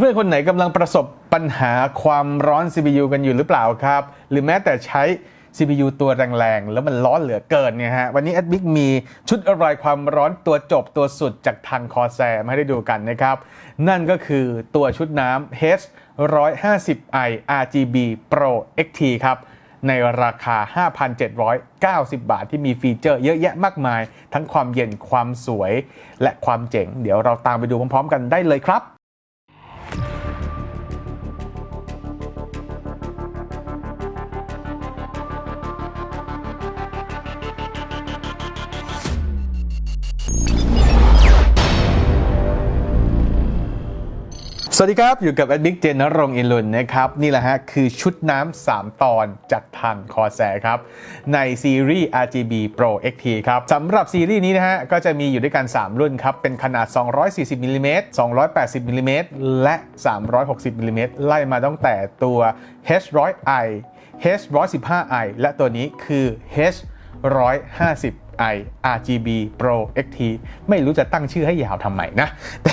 เพื่อนๆ คนไหนกำลังประสบปัญหาความร้อน CPU กันอยู่หรือเปล่าครับ หรือแม้แต่ใช้ CPU ตัวแรงๆ แล้วมันร้อนเหลือเกินเนี่ยฮะ วันนี้ a d b i c มีชุดระบายความร้อนตัวจบตัวสุดจากทางคอแซมาให้ได้ดูกันนะครับ นั่นก็คือตัวชุดน้ำ H 150i RGB Pro XT ครับในราคา 5,790 บาทที่มีฟีเจอร์เยอะแยะมากมาย ทั้งความเย็นความสวย และความเจ๋ง เดี๋ยวเราตามไปดูพร้อมๆ กันได้เลยครับ สวัสดีครับ อยู่กับแอดบิกเจนนรงอินลุนนะครับ นี่แหละฮะ คือชุดน้ำ 3 ตอนจากทางคอแซครับ ในซีรีส์ RGB Pro XT ครับสำหรับซีรีส์นี้นะฮะ ก็จะมีอยู่ด้วยกัน 3 รุ่นครับ เป็นขนาด 240มิลลิเมตร280มิลลิเมตรและ 360มิลลิเมตรไล่มาตั้งแต่ตัว H100i H115i และตัวนี้คือ iRGB Pro XT ไม่รู้จะตั้งชื่อให้ยาวทำไมนะแต่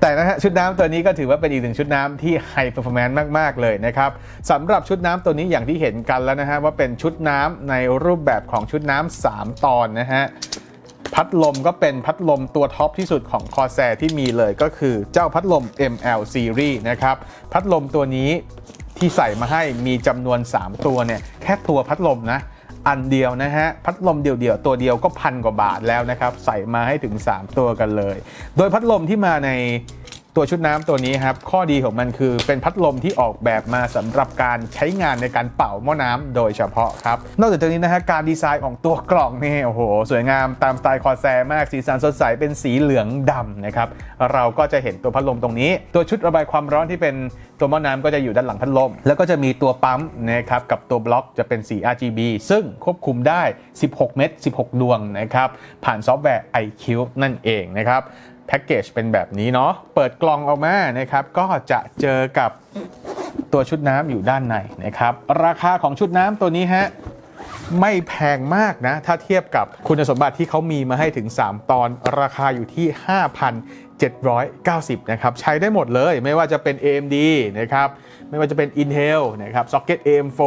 แต่นะฮะชุดน้ำตัวนี้ก็ถือว่าเป็นอีกหนึ่งชุดน้ำที่ไฮเปอร์ฟอร์แมนซ์มาก ๆ เลยนะครับสำหรับชุดน้ำตัวนี้อย่างที่เห็นกันแล้วนะฮะว่าเป็นชุดน้ำในรูปแบบของชุดน้ำ3 ตอนนะฮะพัดลมก็เป็นพัดลมตัวท็อปที่สุดของคอแซที่มีเลยก็คือเจ้าพัดลม ML Series นะครับ พัดลมตัวนี้ที่ใส่มาให้มีจำนวน 3 ตัวเนี่ย แค่ตัวพัดลมนะ อันเดียวนะฮะ พัดลมเดี่ยวๆตัวเดียวก็พันกว่าบาทแล้วนะครับ ใส่มาให้ถึง 3 ตัวกันเลย โดยพัดลมที่มาใน ตัวชุดน้ำตัวนี้ครับ ข้อดีของมันคือเป็นพัดลมที่ออกแบบมาสำหรับการใช้งานในการเป่าหม้อน้ำโดยเฉพาะครับ นอกจากนี้นะฮะการดีไซน์ของตัวกล่องนี่โอ้โห สวยงามตามสไตล์คอแซมากสีสันสดใสเป็นสีเหลืองดำนะครับ เราก็จะเห็นตัวพัดลมตรงนี้ ตัวชุดระบายความร้อนที่เป็นตัวหม้อน้ำก็จะอยู่ด้านหลังพัดลม แล้วก็จะมีตัวปั๊มนะครับกับตัวบล็อกจะเป็นสี RGB ซึ่งควบคุมได้ 16 เม็ด16 ดวงนะครับผ่านซอฟต์แวร์ iQ นั่นเองนะครับ แพ็กเกจเป็นแบบนี้เนาะเปิดกล่องออกมานะครับก็จะเจอกับตัวชุดน้ำอยู่ด้านในนะครับราคาของชุดน้ำตัวนี้ฮะไม่แพงมากนะ ถ้าเทียบกับคุณสมบัติที่เขามีมาให้ถึง 3 ตอนราคาอยู่ที่ 5,790 นะครับ ใช้ได้หมดเลยไม่ว่าจะเป็น AMD นะครับ ไม่ว่าจะเป็น Intel นะครับ Socket AM4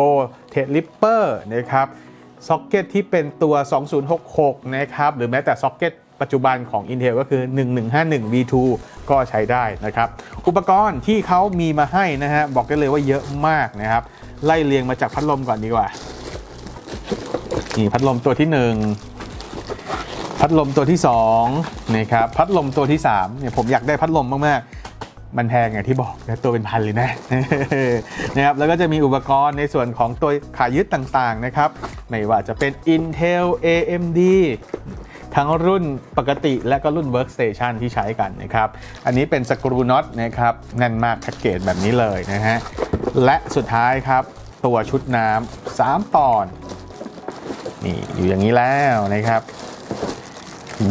t e d l i p p e r นะครับซ็อกเก็ตที่เป็นตัว 2066 นะครับ หรือแม้แต่ซ็อกเก็ต ปัจจุบันของ Intel ก็คือ 1151 V2 ก็ใช้ได้นะครับ อุปกรณ์ที่เขามีมาให้นะฮะบอกได้เลยว่าเยอะมากนะครับ ไล่เรียงมาจากพัดลมก่อนดีกว่า นี่พัดลมตัวที่ 1 พัดลมตัวที่2นะครับพัดลมตัวที่3เนี่ยผมอยากได้พัดลมมากๆ มันแพงอย่างที่บอกนะตัวเป็นพันเลยนะนะครับแล้วก็จะมีอุปกรณ์ในส่วนของตัวขายึดต่างๆนะครับไม่ว่าจะเป็น Intel AMD ทั้งรุ่นปกติและก็รุ่น Workstation ที่ใช้กันนะครับ อันนี้เป็นสกรูน็อตนะครับแน่นมากแพ็กเกจแบบนี้เลยนะฮะ และสุดท้ายครับ ตัวชุดน้ำ3ตอนนี่อยู่อย่างนี้แล้วนะครับ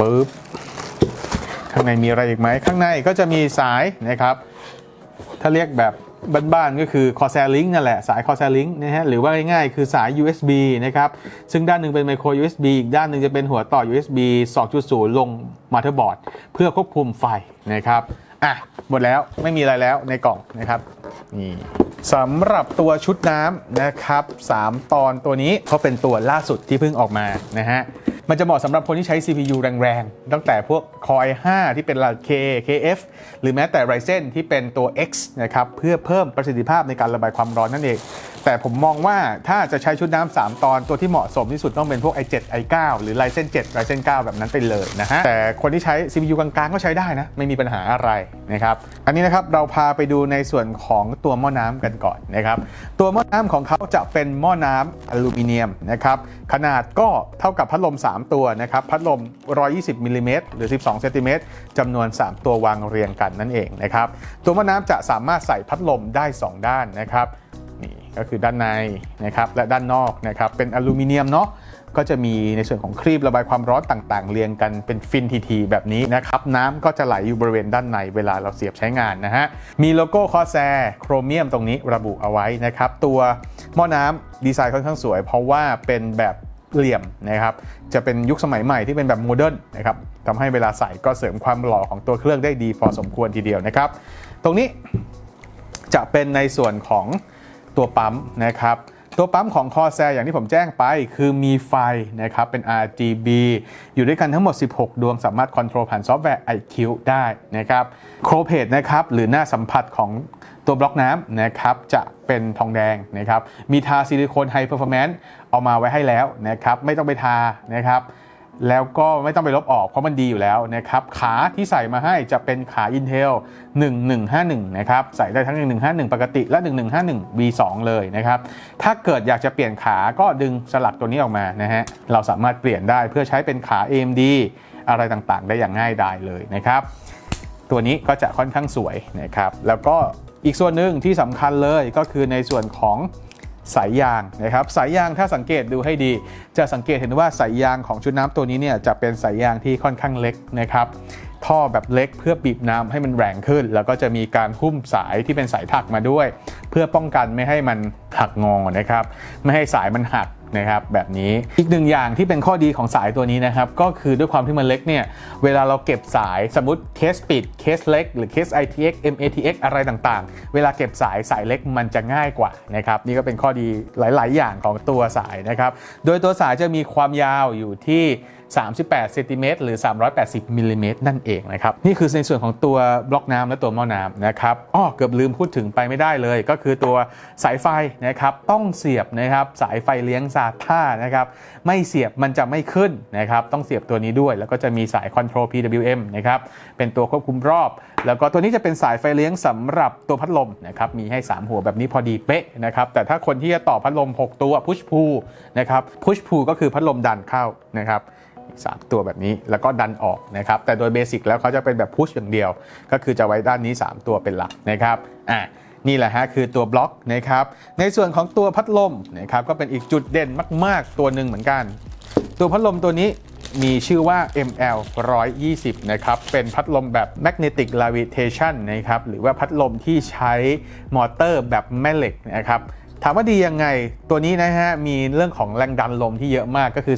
บึ๊บข้างในมีอะไรอีกไหมข้างในก็จะมีสายนะครับ ถ้าเรียกแบบ บ้านๆก็คือ Corsair Link นั่นแหละ สาย Corsair Link นะฮะหรือว่าง่ายๆคือสาย USB นะครับ ซึ่งด้านหนึ่งเป็น Micro USB อีกด้านหนึ่งจะเป็นหัวต่อ USB 2.0 ลงมาเ t อร์บอร์ดเพื่อควบคุมไฟนะครับอะหมดแล้วไม่มีอะไรแล้วในกล่องนะครับนี่สำหรับตัวชุดน้ำนะครับ 3 ตอนตัวนี้เขาเป็นตัวล่าสุดที่เพิ่งออกมานะฮะ มันจะเหมาะสำหรับคนที่ใช้ CPU แรงๆ ตั้งแต่พวก Core i5 ที่เป็น LK, KF หรือแม้แต่ Ryzen ที่เป็นตัว X นะครับ เพื่อเพิ่มประสิทธิภาพในการระบายความร้อนนั่นเอง แต่ผมมองว่าถ้าจะใช้ชุดน้ำ3ตอนตัวที่เหมาะสมที่สุดต้องเป็นพวก i7 i9 หรือ Ryzen 7 Ryzen 9 แบบนั้นไปเลยนะฮะ แต่คนที่ใช้ CPU กลางๆ ก็ใช้ได้นะ ไม่มีปัญหาอะไรนะครับ อันนี้นะครับเราพาไปดูในส่วนของตัวหม้อน้ำกันก่อนนะครับ ตัวหม้อน้ำของเขาจะเป็นหม้อน้ำอลูมิเนียมนะครับ ขนาดก็เท่ากับพัดลม 3 ตัวนะครับ พัดลม 120มิลลิเมตรหรือ 12เซนติเมตรจำนวน 3 ตัววางเรียงกันนั่นเองนะครับ ตัวหม้อน้ำจะสามารถใส่พัดลมได้ 2 ด้านนะครับ นี่ก็คือด้านในนะครับและด้านนอกนะครับเป็นอลูมิเนียมเนาะก็จะมีในส่วนของครีบระบายความร้อนต่างๆ เรียงกันเป็นฟินทีๆแบบนี้นะครับน้ำก็จะไหลอยู่บริเวณด้านในเวลาเราเสียบใช้งานนะฮะมีโลโก้คอแซโครเมียมตรงนี้ระบุเอาไว้นะครับตัวหม้อน้ำดีไซน์ค่อนข้างสวย เพราะว่าเป็นแบบเหลี่ยมนะครับจะเป็นยุคสมัยใหม่ที่เป็นแบบโมเดิร์นนะครับทำให้เวลาใส่ก็เสริมความหล่อของตัวเครื่องได้ดีพอสมควรทีเดียวนะครับ ตรงนี้จะเป็นในส่วนของ ตัวปั๊มนะครับตัวปั๊มของ Corsair อย่างที่ผมแจ้งไป คือมีไฟนะครับเป็น RGB อยู่ด้วยกันทั้งหมด 16 ดวงสามารถคอนโทรลผ่านซอฟต์แวร์ IQ ได้นะครับโครเพดนะครับหรือหน้าสัมผัสของตัวบล็อกน้ำนะครับจะเป็นทองแดงนะครับมีทาซิลิโคนไฮเปอร์ฟอร์แมนซ์เอามาไว้ให้แล้วนะครับไม่ต้องไปทานะครับ แล้วก็ไม่ต้องไปลบออกเพราะมันดีอยู่แล้วนะครับ ขาที่ใส่มาให้จะเป็นขา Intel 1151 นะครับ ใส่ได้ทั้ง 1151 ปกติและ 1151 V2 เลยนะครับ ถ้าเกิดอยากจะเปลี่ยนขาก็ดึงสลักตัวนี้ออกมานะฮะ เราสามารถเปลี่ยนได้เพื่อใช้เป็นขา AMD อะไรต่างๆ ได้อย่างง่ายดายเลยนะครับ ตัวนี้ก็จะค่อนข้างสวยนะครับ แล้วก็อีกส่วนหนึ่งที่สำคัญเลยก็คือในส่วนของ สายยางนะครับสายยางถ้าสังเกตดูให้ดี จะสังเกตเห็นว่าสายยางของชุดน้ำตัวนี้เนี่ยจะเป็นสายยางที่ค่อนข้างเล็กนะครับ ท่อแบบเล็กเพื่อบีบน้ำให้มันแรงขึ้น แล้วก็จะมีการหุ้มสายที่เป็นสายถักมาด้วย เพื่อป้องกันไม่ให้มันหักงอนะครับ ไม่ให้สายมันหักนะครับแบบนี้อีกหนึ่งอย่างที่เป็นข้อดีของสายตัวนี้นะครับ ก็คือด้วยความที่มันเล็กเนี่ยเวลาเราเก็บสายสมมติเคสปิดเคสเล็ก หรือเคส ITX MATX อะไรต่างๆ เวลาเก็บสายสายเล็กมันจะง่ายกว่านะครับนี่ก็เป็นข้อดีหลาย ๆ อย่างของตัวสายนะครับ โดยตัวสายจะมีความยาวอยู่ที่ 38เซนติเมตรหรือ 380มิลลิเมตรนั่นเองนะครับนี่คือในส่วนของตัวบล็อกน้ำและตัวหม้อน้ำนะครับอ้อเกือบลืมพูดถึงไปไม่ได้เลย ก็คือตัวสายไฟนะครับต้องเสียบนะครับสายไฟเลี้ยงซาท่านะครับไม่เสียบมันจะไม่ขึ้นนะครับต้องเสียบตัวนี้ด้วย แล้วก็จะมีสายคอนโทรล PWM นะครับเป็นตัวควบคุมรอบ แล้วก็ตัวนี้จะเป็นสายไฟเลี้ยงสำหรับตัวพัดลมนะครับมีให้ 3 หัวแบบนี้พอดีเป๊ะนะครับแต่ถ้าคนที่จะต่อพัดลม 6 ตัว push pull นะครับ push pull ก็คือพัดลมดันเข้านะครับสามตัวแบบนี้แล้วก็ดันออกนะครับแต่โดยเบสิกแล้วเขาจะเป็นแบบพุชอย่างเดียว ก็คือจะไว้ด้านนี้ 3 ตัวเป็นหลักนะครับอะนี่แหละฮะคือตัวบล็อกนะครับในส่วนของตัวพัดลมนะครับก็เป็นอีกจุดเด่นมาก ๆ ตัวหนึ่งเหมือนกัน ตัวพัดลมตัวนี้ มีชื่อว่า ML 120นะครับ เป็นพัดลมแบบ magnetic levitation นะครับ หรือว่าพัดลมที่ใช้มอเตอร์แบบแม่เหล็กนะครับถามว่าดียังไง ตัวนี้นะฮะ มีเรื่องของแรงดันลมที่เยอะมากก็คือ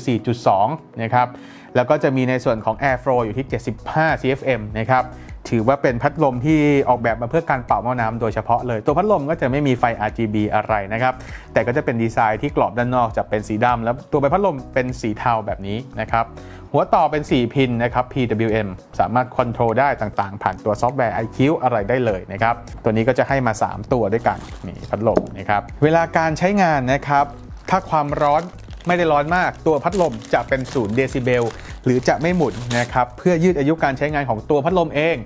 4.2 นะครับ แล้วก็จะมีในส่วนของ air flow อยู่ที่ 75 CFM นะครับ ถือว่าเป็นพัดลมที่ออกแบบมาเพื่อการเป่าหม้อน้ำโดยเฉพาะเลย ตัวพัดลมก็จะไม่มีไฟ RGB อะไรนะครับ แต่ก็จะเป็นดีไซน์ที่กรอบด้านนอกจะเป็นสีดำแล้วตัวใบพัดลมเป็นสีเทาแบบนี้นะครับ หัวต่อเป็น 4 พินนะครับ PWM สามารถคอนโทรลได้ต่างๆ ผ่านตัวซอฟต์แวร์ IQ อะไรได้เลยนะครับ ตัวนี้ก็จะให้มา 3 ตัวด้วยกันนี่พัดลมนะครับ เวลาการใช้งานนะครับ ถ้าความร้อน ไม่ได้ร้อนมาก ตัวพัดลมจะเป็น0เดซิเบลหรือจะไม่หมุนนะครับเพื่อยืดอายุการใช้งานของตัวพัดลมเอง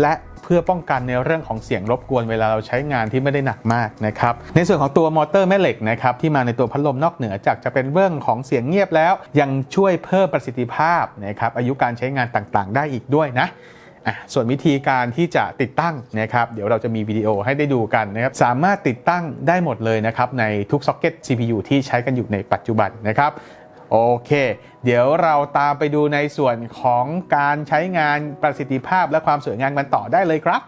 และเพื่อป้องกันในเรื่องของเสียงรบกวนเวลาเราใช้งานที่ไม่ได้หนักมากนะครับในส่วนของตัวมอเตอร์แม่เหล็กนะครับที่มาในตัวพัดลมนอกเหนือจากจะเป็นเรื่องของเสียงเงียบแล้ว ยังช่วยเพิ่มประสิทธิภาพนะครับอายุการใช้งานต่างๆ ได้อีกด้วยนะ อะส่วนวิธีการที่จะติดตั้งนะครับเดี๋ยวเราจะมีวิดีโอให้ได้ดูกันนะครับสามารถติดตั้งได้หมดเลยนะครับในทุกซ็อกเก็ต CPU ที่ใช้กันอยู่ในปัจจุบันนะครับโอเค เดี๋ยวเราตามไปดูในส่วนของการใช้งานประสิทธิภาพและความสวยงามกันต่อได้เลยครับ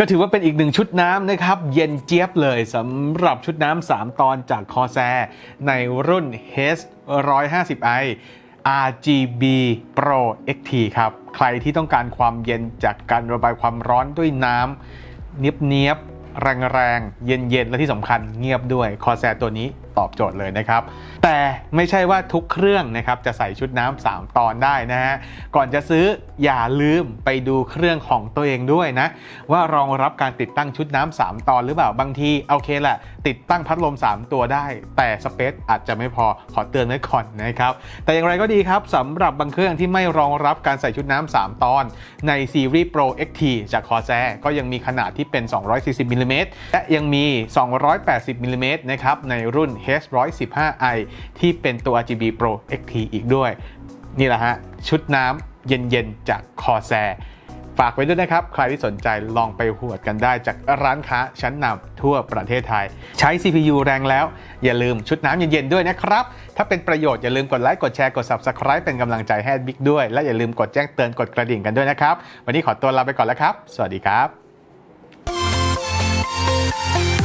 ก็ถือว่าเป็นอีกหนึ่งชุดน้ำนะครับ เย็นเจี๊ยบเลยสำหรับชุดน้ำ3ตอนจากคอแซ ในรุ่น h 150i RGB Pro XT ครับ ใครที่ต้องการความเย็นจากการระบายความร้อนด้วยน้ำเนียบๆแรงๆ เย็นๆ และที่สำคัญเงียบด้วยคอแซตัวนี้ ตอบโจทย์เลยนะครับ แต่ไม่ใช่ว่าทุกเครื่องนะครับจะใส่ชุดน้ำ3ตอนได้นะฮะก่อนจะซื้ออย่าลืมไปดูเครื่องของตัวเองด้วยนะ ว่ารองรับการติดตั้งชุดน้ำ3ตอนหรือเปล่าบางทีโอเคแหละติดตั้งพัดลม 3 ตัวได้ แต่สเปซอาจจะไม่พอขอเตือนไว้ก่อนนะครับแต่อย่างไรก็ดีครับสำหรับบางเครื่องที่ไม่รองรับการใส่ชุดน้ำ3ตอน ในซีรีส์ Pro XT จาก Corsair ก็ยังมีขนาดที่เป็น 240มิลลิเมตรและยังมี 280มิลลิเมตรนะครับในรุ่น H115i ที่เป็นตัว RGB Pro XT อีกด้วย นี่แหละฮะ ชุดน้ำเย็นๆ จาก Corsair ฝากไว้ด้วยนะครับ ใครที่สนใจลองไปหวดกันได้จากร้านค้าชั้นนำทั่วประเทศไทย ใช้ CPU แรงแล้ว อย่าลืมชุดน้ำเย็นๆด้วยนะครับ ถ้าเป็นประโยชน์อย่าลืมกดไลค์ กดแชร์ กด Subscribe เป็นกำลังใจให้บิ๊กด้วย และอย่าลืมกดแจ้งเตือนกดกระดิ่งกันด้วยนะครับ วันนี้ขอตัวลาไปก่อนแล้วครับ สวัสดีครับ